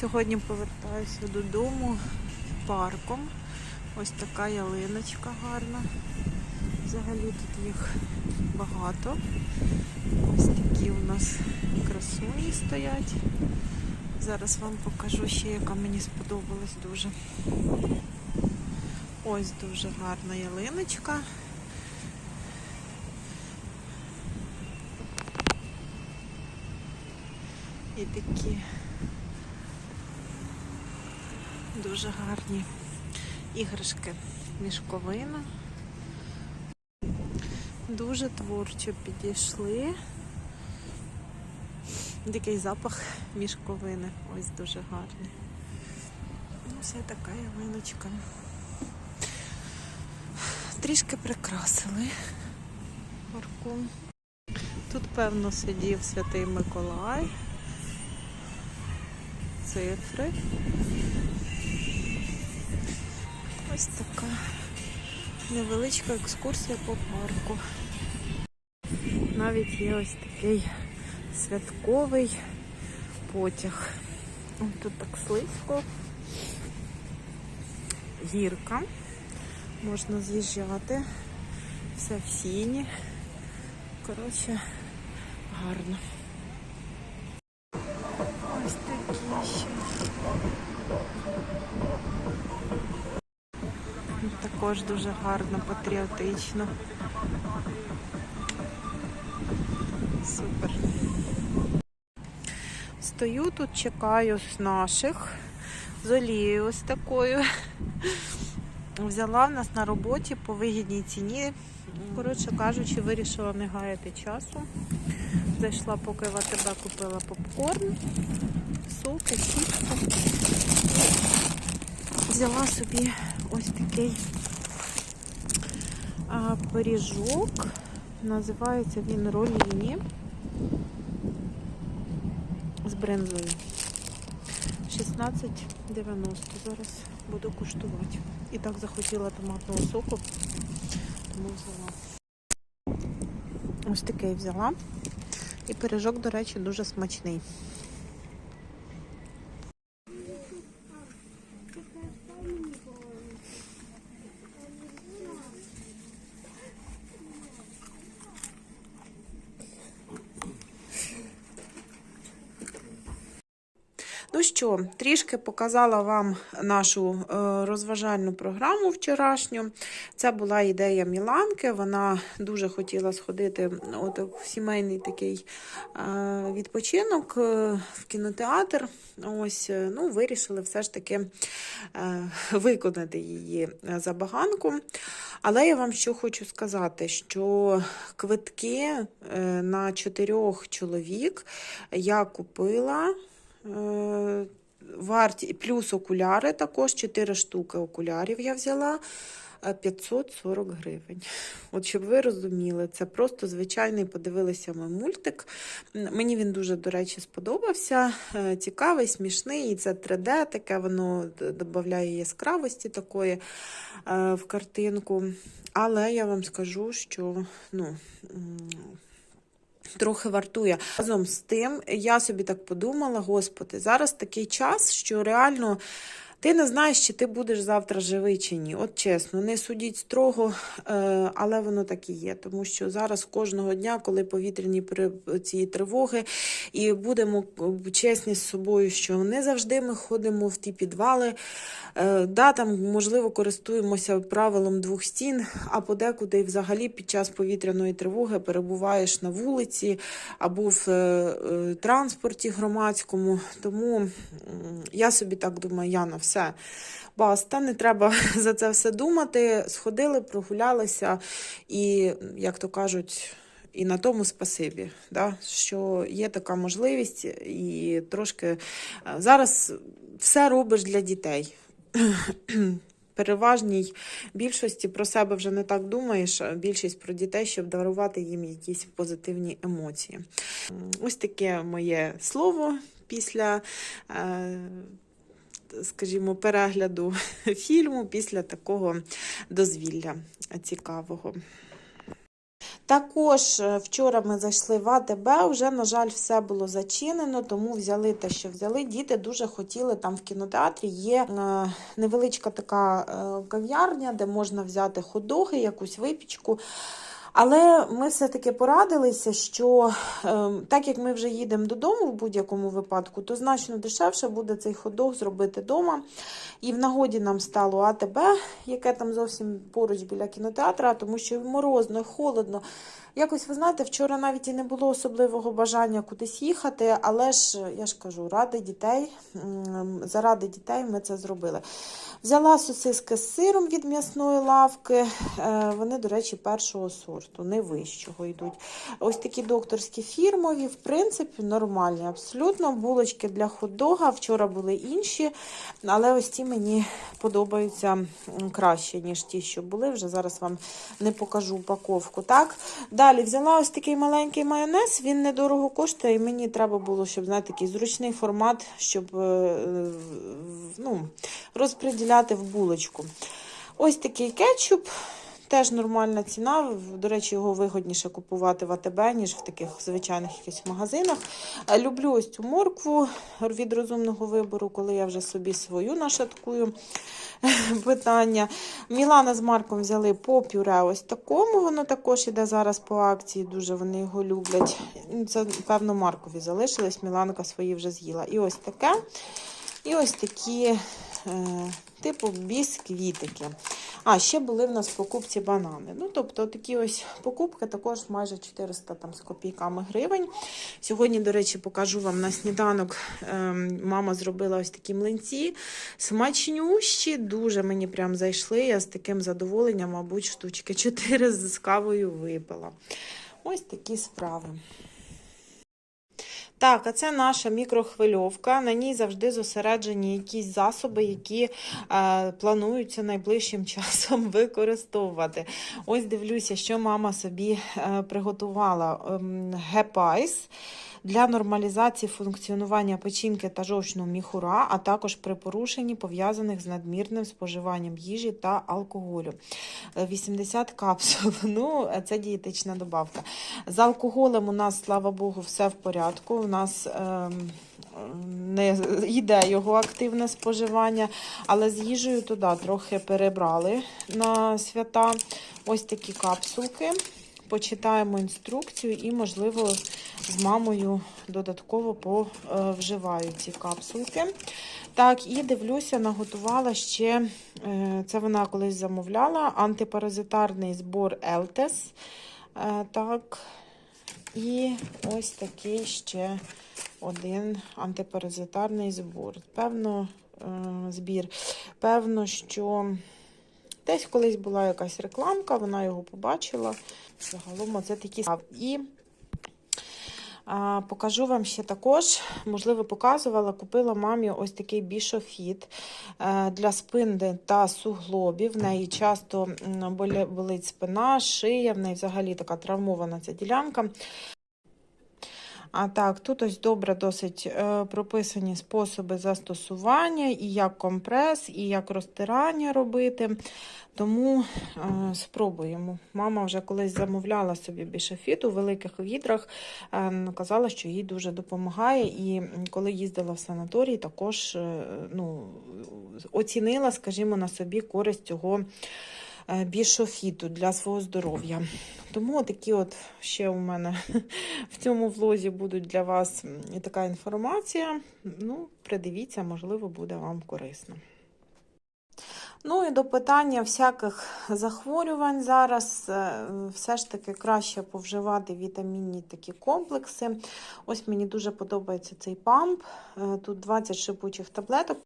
Сьогодні повертаюся додому парком. Ось така ялиночка гарна. Взагалі тут їх багато. Ось такі у нас красуні стоять. Зараз вам покажу ще, яка мені сподобалась дуже. Ось дуже гарна ялиночка. І такі дуже гарні іграшки мішковина. Дуже творчо підійшли. Такий запах мішковини. Ось дуже гарний. Ось така ялиночка. Трішки прикрасили парку. Тут, певно, сидів Святий Миколай. Цифри. Ось така невеличка екскурсія по парку. Навіть є ось такий святковий потяг. Тут так слизько. Гірка. Можна з'їжджати. Все в сіні. Коротше, гарно. Також дуже гарно, патріотично. Супер. Стою тут, чекаю з наших, з олією ось такою. Взяла в нас на роботі по вигідній ціні. Коротше кажучи, вирішила не гаяти часу. Зайшла, поки в АТБ купила попкорн, соки, чіпси. Взяла собі ось такий пиріжок. Називається він роліні з бринзою. 16,90 зараз буду куштувати. І так захотіла томатного соку, тому взяла. Ось такий взяла. І пиріжок, до речі, дуже смачний. Ну що, трішки показала вам нашу е, розважальну програму вчорашню. Це була ідея Міланки. Вона дуже хотіла сходити от, в сімейний такий е, відпочинок е, в кінотеатр. Ось, ну, вирішили все ж таки виконати її забаганку. Але я вам що хочу сказати, що квитки на чотирьох чоловік я купила. Е, Варті плюс окуляри також 4 штуки окулярів я взяла. е, 540 гривень. От щоб ви розуміли, це просто звичайний подивилися ми мультик. Мені він дуже, до речі, сподобався. Е, Цікавий, смішний, і це 3D, таке воно додає яскравості такої е, в картинку. Але я вам скажу, що ну. Трохи вартує. Разом з тим, я собі так подумала, господи, зараз такий час, що реально. Ти не знаєш, чи ти будеш завтра живий чи ні. От чесно, не судіть строго, е, але воно так і є. Тому що зараз кожного дня, коли повітряні ці тривоги, і будемо е, чесні з собою, що не завжди ми ходимо в ті підвали. Е, Да, там, можливо, користуємося правилом двох стін, а подекуди взагалі під час повітряної тривоги перебуваєш на вулиці або в транспорті громадському. Тому я собі так думаю, Яна, все. Баста, не треба за це все думати. Сходили, прогулялися, і, як то кажуть, і на тому спасибі, да, що є така можливість, і трошки е, зараз все робиш для дітей. Переважній більшості про себе вже не так думаєш, а більшість про дітей, щоб дарувати їм якісь позитивні емоції. Ось таке моє слово після. Скажімо, перегляду фільму після такого дозвілля цікавого. Також е, вчора ми зайшли в АТБ, вже, на жаль, все було зачинено, тому взяли те, що взяли. Діти дуже хотіли там в кінотеатрі. Є е, невеличка така е, кав'ярня, де можна взяти хот-доги, якусь випічку. Але ми все-таки порадилися, що е, так як ми вже їдемо додому в будь-якому випадку, то значно дешевше буде цей ходок зробити вдома. І в нагоді нам стало АТБ, яке там зовсім поруч біля кінотеатра, тому що морозно, холодно. Якось, ви знаєте, вчора навіть і не було особливого бажання кудись їхати, але ж я ж кажу, ради дітей, заради дітей ми це зробили. Взяла сосиски з сиром від м'ясної лавки. Е, Вони, до речі, першого сорту, не вищого йдуть. Ось такі докторські фірмові, в принципі, нормальні. Абсолютно. Булочки для хот-дога. Вчора були інші, але ось ті мені подобаються краще, ніж ті, що були. Вже зараз вам не покажу упаковку. Так? Далі взяла ось такий маленький майонез. Він недорого коштує, і мені треба було, щоб знаєте, такий зручний формат, щоб е, ну, розподіляти в булочку. Ось такий кетчуп. Теж нормальна ціна. До речі, його вигодніше купувати в АТБ, ніж в таких звичайних якихось магазинах. Е, Люблю ось цю моркву від розумного вибору, коли я вже собі свою нашаткую питання. Мілана з Марком взяли по пюре ось такому. Воно також іде зараз по акції. Дуже вони його люблять. Це, певно, Маркові залишилось. Міланка свої вже з'їла. І ось таке. І ось такі, е, типу, бісквітики. А, ще були в нас в покупці банани. Ну, тобто, такі ось покупки також майже 400 там, з копійками гривень. Сьогодні, до речі, покажу вам на сніданок. ем, мама зробила ось такі млинці. Смачнющі, дуже мені прям зайшли. Я з таким задоволенням, мабуть, штучки 4 з кавою випила. Ось такі справи. Так, а це наша мікрохвильовка. На ній завжди зосереджені якісь засоби, які е, плануються найближчим часом використовувати. Ось дивлюся, що мама собі е, приготувала гепайс. гепайс. Для нормалізації функціонування печінки та жовчного міхура, а також при порушенні пов'язаних з надмірним споживанням їжі та алкоголю. Е, 80 капсул. Ну, е, це дієтична добавка. З алкоголем у нас, слава Богу, все в порядку. У нас ем, не йде його активне споживання, але з їжею туди трохи перебрали на свята. Ось такі капсулки. Почитаємо інструкцію і, можливо, з мамою додатково повживаю ці капсулки. Так, і дивлюся, наготувала ще, е, це вона колись замовляла, антипаразитарний збор Елтес. Так, і ось такий ще один антипаразитарний збор. Певно, е, збір. Певно, що десь колись була якась рекламка, вона його побачила. Загалом це такі. І а, покажу вам ще також, можливо, показувала, купила мамі ось такий бішофіт е, для спинди та суглобів. В неї часто болить спина, шия, в неї взагалі така травмована ця ділянка. А так, тут ось добре досить е, прописані способи застосування, і як компрес, і як розтирання робити. Тому е, спробуємо. Mama вже колись замовляла собі бішофіт у великих відрах, е, казала, що їй дуже допомагає. І коли їздила в санаторій, також ну, оцінила, скажімо, на собі користь цього бішофіту для свого здоров'я. Тому такі от ще у мене в цьому влозі будуть для вас така інформація. Ну, придивіться, можливо, буде вам корисно. Ну і до питання всяких захворювань зараз е, все ж таки краще повживати вітамінні такі комплекси. Ось мені дуже подобається цей памп. Е, Тут 20 шипучих таблеток.